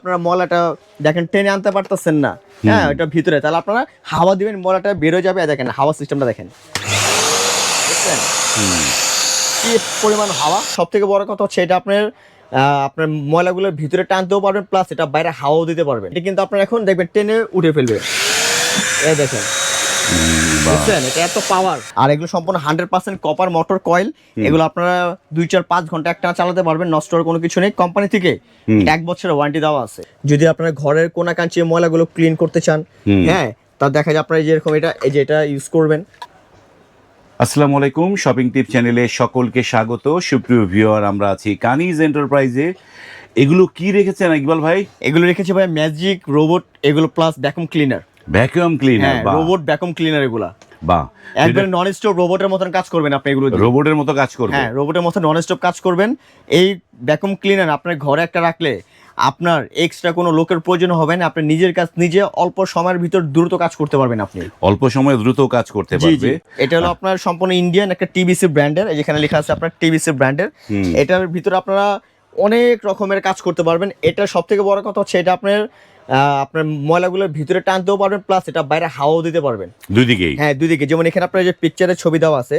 আপনারা মলাটা দেখেন টেনে আনতে পারতেছেন না হ্যাঁ ওটা ভিতরে তাহলে আপনারা হাওয়া দিবেন মলাটা বেরো যাবে। আর দেখেন হাওয়া সিস্টেমটা দেখেন। বুঝছেন কি পরিমাণ হাওয়া? সব থেকে বড় কথা হচ্ছে এটা আপনার আপনার ময়লাগুলোর ভিতরে টানতেও পারবেন প্লাস এটা বাইরে হাওয়াও দিতে পারবেন। এটা কিন্তু আপনার এখন দেখবেন টেনে উঠে ফেলবে। এ দেখেন। বুঝছেন? এটা এত পাওয়ার আর এগুলো সম্পূর্ণ hundred percent copper motor coil এগুলো আপনারা দুই চার পাঁচ ঘণ্টা একটা চালাতে পারবেন নষ্ট হওয়ার কোনো কিছু নেই। কোম্পানি থেকে এক বছরের ওয়ারেন্টি দেওয়া আছে। যদি আপনার ঘরের কোনা কাঞ্চি ময়লাগুলো ক্লিন করতে চান হ্যাঁ তা দেখা যায় আপনারা যেরকম এটা এই যে এটা ইউজ করবেন। আসসালামু আলাইকুম শপিং টিপ চ্যানেলে সকলকে স্বাগত। সুপ্রিয় ভিউয়ার আমরা আছি কানিজ এন্টারপ্রাইজে এগুলো কি রেখেছেন ইকবাল ভাই? এগুলো রেখেছে ভাই ম্যাজিক রোবট এগুলো plus vacuum cleaner vacuum cleaner হ্যাঁ রোবট ভ্যাকুম ক্লিনার এগুলা। বা একবার নন স্টপ রোবটের মতন কাজ করবেন আপনি এগুলো। রোবটের মতো কাজ করবে। হ্যাঁ রোবটের মতো নন স্টপ কাজ করবেন। এই ভ্যাকুম ক্লিনার আপনার ঘরে একটা রাখলে আপনার এক্সট্রা কোনো লোকের প্রয়োজন হবে না আপনি নিজের কাজ নিজে অল্প সময়ের ভিতর দ্রুত কাজ করতে পারবেন আপনি। অল্প সময়ে দ্রুত কাজ করতে পারবে। এটা হলো আপনার সম্পূর্ণ ইন্ডিয়ান একটা টিবিসি ব্র্যান্ডের যেখানে লেখা আছে আপনার টিবিসি ব্র্যান্ডের এটার ভিতরে আপনারা অনেক রকমের কাজ করতে পারবেন। এটা সব থেকে বড় কথা হচ্ছে এটা আপনার আপনার ময়লাগুলোর ভিতরে টানতেও পারবেন প্লাস এটা বাইরে হাওয়াও দিতে পারবেন। দুই দিকেই? হ্যাঁ দুই দিকে। যেমন এখানে আপনার যে পিকচারের ছবি দেওয়া আছে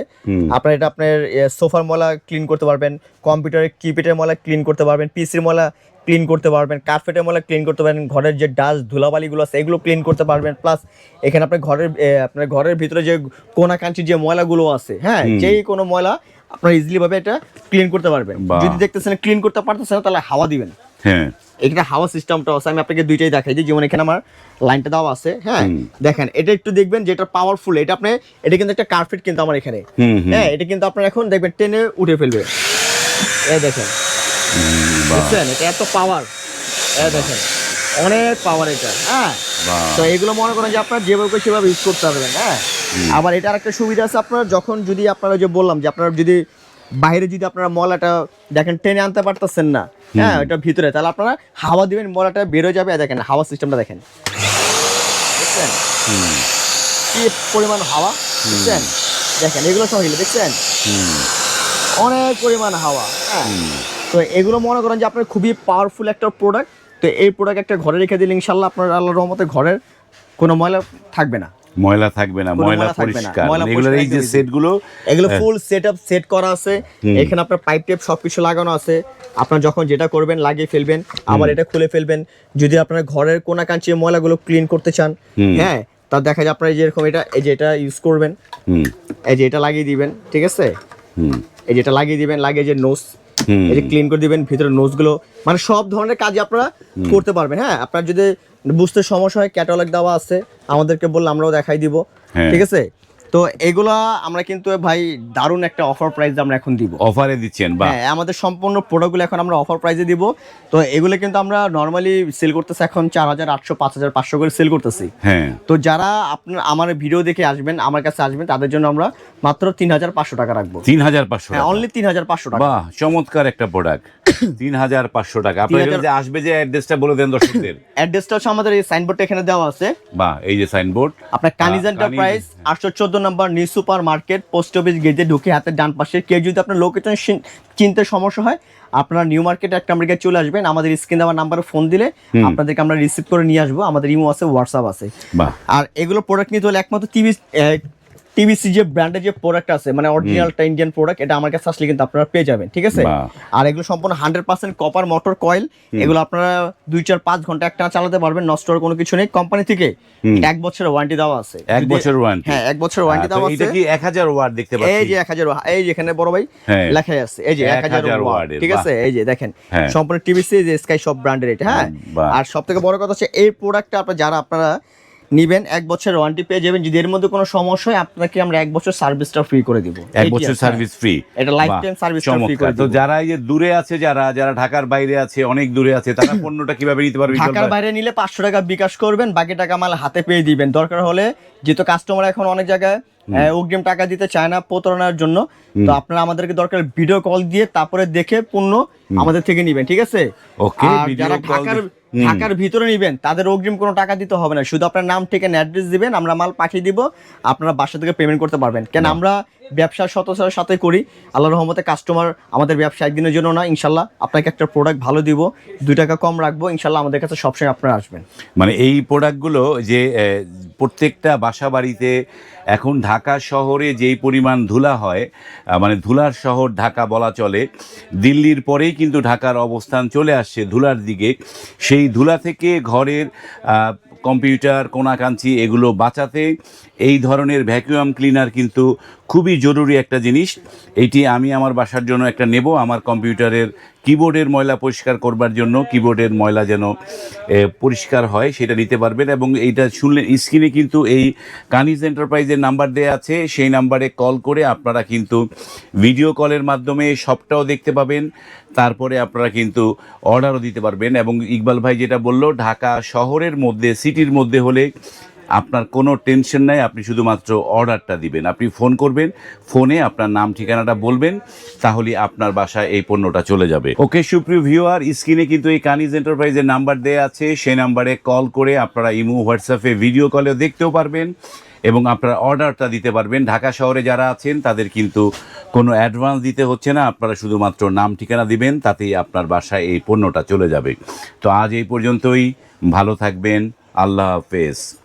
আপনার এটা আপনার সোফার ময়লা ক্লিন করতে পারবেন কম্পিউটারের কিপ্যাডের ময়লা ক্লিন করতে পারবেন পিসির ময়লা ক্লিন করতে পারবেন কার্পেটের ময়লা ক্লিন করতে পারবেন ঘরের যে ডাস্ট ধুলাবালিগুলো আছে এগুলো ক্লিন করতে পারবেন প্লাস এখানে আপনার ঘরের আপনার ঘরের ভিতরে যে কোনা কাঞ্চির যে ময়লাগুলো আছে হ্যাঁ যেই কোনো ময়লা আপনার ইজিলি ভাবে এটা ক্লিন করতে পারবেন। যদি দেখতেছেন ক্লিন করতে পারতেছেন তাহলে হাওয়া দিবেন। হ্যাঁ। এখানে হাওয়া সিস্টেমটা আছে আমি আপনাকে দুইটাই দেখাই দিই। যেমন এখানে আমার লাইনটা দেওয়া আছে হ্যাঁ? দেখেন এটা একটু দেখবেন যেটা পাওয়ারফুল এটা আপনি এটা কিন্তু একটা কার্পেট কিন্তু আমার এখানে। হ্যাঁ এটা কিন্তু আপনার এখন দেখবেন টেনে উঠে ফেলবে। এই দেখেন। বুঝছেন? এটা এত পাওয়ার এই দেখেন অনেক পাওয়ার এটা হ্যাঁ? তো এগুলো মনে করেন যে আপনার যেভাবে সেভাবে ইউজ করতে পারবেন হ্যাঁ? আবার এটার একটা সুবিধা আছে আপনার যখন যদি আপনারা যে বললাম যে আপনারা যদি বাইরে যদি আপনারা মলাটা দেখেন টেনে আনতে পারতেছেন না হ্যাঁ এটা ভিতরে। তাহলে আপনারা হাওয়া দিবেন মলাটা বেরো যাবে। দেখেন হাওয়া সিস্টেমটা দেখেন। বুঝছেন কি পরিমাণ হাওয়া? বুঝছেন দেখেন এগুলো সব হিলে দেখছেন? অনেক পরিমাণ হাওয়া হ্যাঁ। তো এগুলো মনে করেন যে আপনার খুবই পাওয়ারফুল একটা প্রোডাক্ট তো এই প্রোডাক্ট একটা ঘরে রেখে দিলে ইনশাল্লাহ আপনার আল্লাহর রহমতে ঘরের কোনো ময়লা থাকবে না। ময়লা থাকবে না ময়লা। পরিষ্কার। মানে এগুলোর এই যে সেটগুলো এগুলো ফুল সেট আপ সেট করা আছে। এখানে আপনার পাইপ টেপ সবকিছু লাগানো আছে। আপনার যখন যেটা করবেন লাগিয়ে ফেলবেন আবার এটা খুলে ফেলবেন। যদি আপনার ঘরের কোনা কাঞ্চি ময়লাগুলো ক্লিন করতে চান হ্যাঁ তা দেখা যায় আপনার যেরকম এটা এই যে এটা ইউজ করবেন। এই যে এটা লাগিয়ে দিবেন ঠিক আছে? এই যেটা লাগিয়ে দিবেন লাগিয়ে যে নোস। এই যে ক্লিন করে দিবেন ভিতরে নোজগুলো মানে সব ধরনের কাজ আপনারা করতে পারবেন হ্যাঁ? আপনার যদি বুঝতে সমস্যা হয় ক্যাটালগ দেওয়া আছে আমাদেরকে বললে আমরাও দেখাই দিব হ্যাঁ। ঠিক আছে? তো এগুলা আমরা কিন্তু ভাই দারুণ একটা অফার প্রাইস আমরা এখন দিব। অফারে দিচ্ছেন বা হ্যাঁ আমাদের সম্পূর্ণ প্রোডাক্টগুলো এখন আমরা অফার প্রাইসে দিব। তো এগুলো কিন্তু আমরা নর্মালি সেল করতেছি এখন চার হাজার আটশো পাঁচ হাজার পাঁচশো করে সেল করতেছি। হ্যাঁ। তো যারা আপনার আমার ভিডিও দেখে আসবেন আমার কাছে আসবেন তাদের জন্য আমরা মাত্র তিন হাজার পাঁচশো টাকা রাখব। তিন হাজার পাঁচশো হ্যাঁ অনলি তিন হাজার পাঁচশো টাকা। বাহ চমৎকার একটা প্রোডাক্ট তিন হাজার পাঁচশো টাকা। আপনার 3000 এখানে যে আসবে যে অ্যাড্রেসটা বলে দেন দর্শকদের। অ্যাড্রেসটা হচ্ছে আমাদের এই সাইনবোর্ডটা এখানে দেওয়া আছে। বাহ এই যে সাইনবোর্ড আপনার কানিজ আহ, এন্টারপ্রাইজ কানিজ, আটশো চোদ্দ নম্বর new super market post office গেটে ঢুকে হাতের ডান পাশে। কেউ যদি আপনার লোকেশন চিনতে সমস্যা হয় আপনার নিউ মার্কেট একটা আমেরিকায় চলে আসবেন। আমাদের স্ক্রিন দেওয়ার নাম্বারে ফোন দিলে আপনাদেরকে আমরা রিসিভ করে নিয়ে আসব। আমাদের ইমো আছে হোয়াটসঅ্যাপ আছে। আর এগুলো প্রোডাক্ট নিতে হলে একমাত্র টিভি টিভিসি যে ব্র্যান্ডের যে প্রোডাক্ট আছে মানে অরিজিনালটা ইন্ডিয়ান প্রোডাক্ট এটা আমার কাছে আসলে কিন্তু আপনারা পেয়ে যাবেন ঠিক আছে? আর এগুলো সম্পূর্ণ hundred percent copper motor coil এগুলো আপনারা দুই চার পাঁচ ঘণ্টা একটা চালাতে পারবেন নষ্ট হওয়ার কোনো কিছু নেই। কোম্পানি থেকে এক বছরের ওয়ারেন্টি দেওয়া আছে। এক বছর warranty? হ্যাঁ এক বছর ওয়ারেন্টি তো দেওয়া এটা আছে। কি এক হাজার ওয়ার্ড দেখতে এই যে এক হাজার এই যে এখানে বড় ভাই হ্যাঁ। লেখাই আছে। এই যে এক হাজার 1000 ওয়াট ঠিক আছে? এই যে দেখেন হ্যাঁ। সম্পূর্ণ টিভিসি যে স্কাই শপ ব্র্যান্ডের এটা হ্যাঁ? আর সব থেকে বড় কথা হচ্ছে এই প্রোডাক্টটা আপনারা যারা আপনারা নিবেন এক বছর ওয়ারেন্টি পেয়ে যাবেন। যদি এর মধ্যে কোনো সমস্যা হয় আপনাকে আমরা এক বছর সার্ভিসটা ফ্রি করে দিব। এক বছর সার্ভিস ফ্রি। এটা lifetime service টা free করে তো যারা এই দূরে আছে যারা যারা ঢাকার বাইরে আছে অনেক দূরে আছে তারা পণ্যটা কীভাবে নিতে পারবে ঢাকার বাইরে নিলে পাঁচশো টাকা বিকাশ করবেন বাকি টাকা মাল হাতে পেয়ে দিবেন। দরকার হলে যেহেতু কাস্টমার এখন অনেক জায়গায় অগ্রিম টাকা দিতে চায় না প্রতারণার জন্য তো আপনারা আমাদেরকে দরকার ভিডিও কল দিয়ে তারপরে দেখে পণ্য আমাদের থেকে নিবেন ঠিক আছে? Video যারা ঢাকার ঢাকার ভিতরে নিবেন তাদের অগ্রিম কোনো টাকা দিতে হবে না। শুধু আপনার নাম ঠিকানা অ্যাড্রেস দিবেন আমরা মাল পাঠিয়ে দিব আপনারা বাসা থেকে পেমেন্ট করতে পারবেন। কেন আমরা ব্যবসা সততার সাথে করি আল্লাহ রহমতে কাস্টমার আমাদের ব্যবসা একদিনের জন্য না ইনশাল্লাহ আপনাকে একটা প্রোডাক্ট ভালো দিব দুই টাকা কম রাখব ইনশাল্লাহ আমাদের কাছে সবসময় আপনারা আসবেন। মানে এই প্রোডাক্টগুলো যে প্রত্যেকটা বাসা বাড়িতে এখন ঢাকা শহরে যেই পরিমাণ ধুলা হয় মানে ধুলার শহর ঢাকা বলা চলে দিল্লির পরেই কিন্তু ঢাকার অবস্থান চলে আসছে ধুলার দিকে সেই ধুলা থেকে ঘরের কম্পিউটার, কোনাকাঞ্চি এগুলো বাঁচাতে এই ধরনের ভ্যাকুয়াম ক্লিনার কিন্তু খুবই জরুরি একটা জিনিস। এটি আমি আমার বাসার জন্য একটা নেব, আমার কম্পিউটারের কিবোর্ডের ময়লা পরিষ্কার করবার জন্য কিবোর্ডের ময়লা যেন পরিষ্কার হয়, সেটা নিতে পারবেন এবং এইটা শুনলেন স্ক্রিনে কিন্তু এই কানিজ এন্টারপ্রাইজের নাম্বার দেওয়া আছে, সেই নাম্বারে কল করে আপনারা কিন্তু ভিডিও কলের মাধ্যমে সবটাও দেখতে পাবেন, তারপরে আপনারা কিন্তু অর্ডারও দিতে পারবেন এবং ইকবাল ভাই যেটা বলল, ঢাকা শহরের মধ্যে, সিটির মধ্যে হলে আপনার কোনো টেনশন নাই, আপনি শুধুমাত্র অর্ডারটা দিবেন। আপনি ফোন করবেন ফোনে আপনার নাম, ঠিকানাটা বলবেন, তাহলে আপনার বাসায় এই পণ্যটা চলে যাবে। ওকে সুপ্রিয় ভিউয়ার স্ক্রিনে কিন্তু এই কানিজ এন্টারপ্রাইজের নাম্বার দেওয়া আছে। সেই নাম্বারে কল করে আপনারা ইমো হোয়াটসঅ্যাপে ভিডিও কলেও দেখতেও পারবেন এবং আপনারা অর্ডারটা দিতে পারবেন। ঢাকা শহরে যারা আছেন, তাদের কিন্তু কোনো অ্যাডভান্স দিতে হচ্ছে না। আপনারা শুধুমাত্র নাম, ঠিকানা দিবেন, তাতেই আপনার বাসায় এই পণ্যটা চলে যাবে। তো আজ এই পর্যন্তই। ভালো থাকবেন। আল্লাহ হাফেজ।